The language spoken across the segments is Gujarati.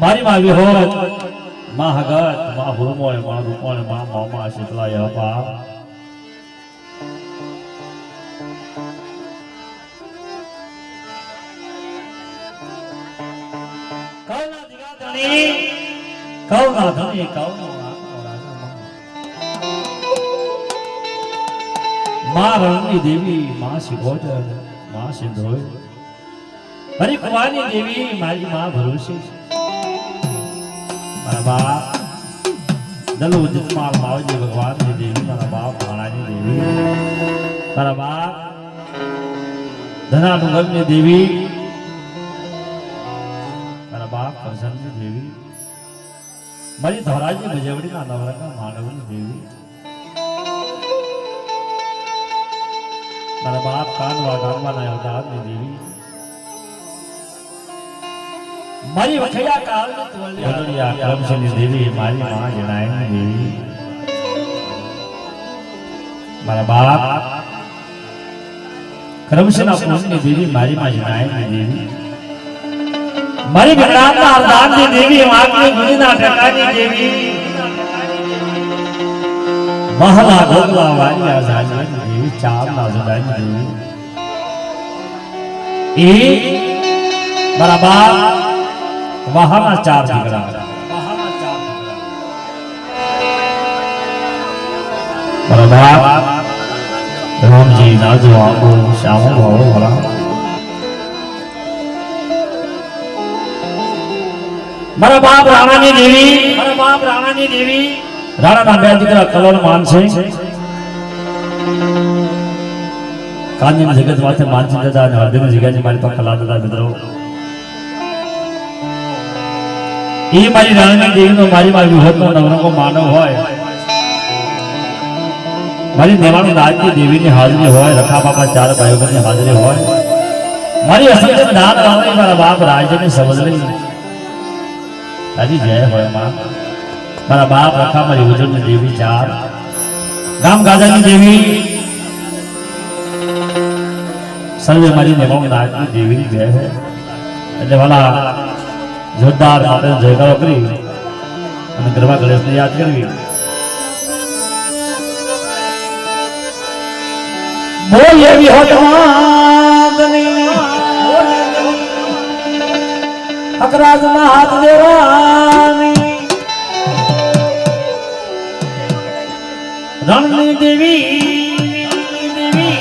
મારી માં હોતમાં હગત, માં હુરમોય, માં રૂપોયમાં મામા શીતલાય યપા કૌના દિગા ધણી કૌના ધણી કૌનો માં રણની દેવી, માં શિવોદર, માં સિંધોય. હરી કુવાની દેવી, મારી માં ભરોસે છે. મારા બાપ દલુ જતમાલ માવજી ભગવાનની દેવી મારા બાપ ભાણાની દેવી મારા બાપ ધનાનુગમની દેવી મારા બાપ કરશનની દેવી મારી ધોરાજી ભજવડીના નવરંગા માનવની દેવી મારા બાપ કાનવા ગામવાના અવતારની દેવી મારી વખૈયા કાળની તુવલિયા કરમશની દેવી મારી માં જણાયની દેવી મારા બાપ કરમશના પૂજની દેવી મારી માં જણાયની દેવી મારી વિક્રાંતના અરદાનની દેવી માગની ગુણીના ઠકાની દેવી મહલા ગોગલા વાલિયા જાજવાની દેવી ચામના જુદાની દેવી એ મારા બાપ વહાના ચાર દીકરા રામજી નાજો આપો શ્યામો ભાવો ભલા મારા બાપ રાણાની દેવી. મારા બાપ રાણાની દેવી રાણાના બે દીકરા કલર માન છે. કાંજન જગત માથે માનસી દાદા અને હરદેવ જગ્યાની મારી પાસે કલા દાદા મિત્રો. એ મારી રાણી દેવીનો મારી મારી વિહતનો નવરંગો માનવ હોય મારી દેવાણી રાજની દેવીની હાજરી હોય રખા બાપા ચાર ભાઈઓની હાજરી હોય મારી અસંખ્ય દાન રાણી મારા બાપ રાજ્યની સમજણી તારી જય હોય માં મારા બાપ રખા મારી ઉજળની દેવી ચાર ગામ ગાજાની દેવી સર્વે મારી દેવાણી રાજની દેવીની જય હોય એટલે વાલા જોરદાર માટે જયકારો કરી અને ગરબા ગણેશને યાદ કરવી. બોલ એવી દેવાની રણની દેવી દેવી.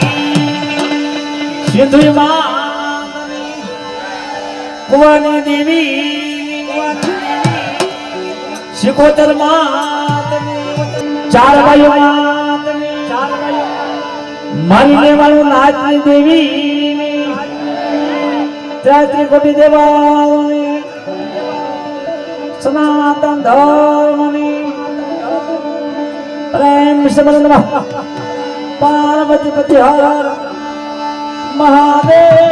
સિંધુ માં કુવાની દેવી. શિકોતર માં ચાર ભાઈઓ ચાર ભાઈઓ મારી દેવાનું નાચની દેવી ત્યાંથી કોટી દેવાની સનાતન ધર્મની પ્રેમ સંબંધ પાર્વતી પતિ હર મહાદેવ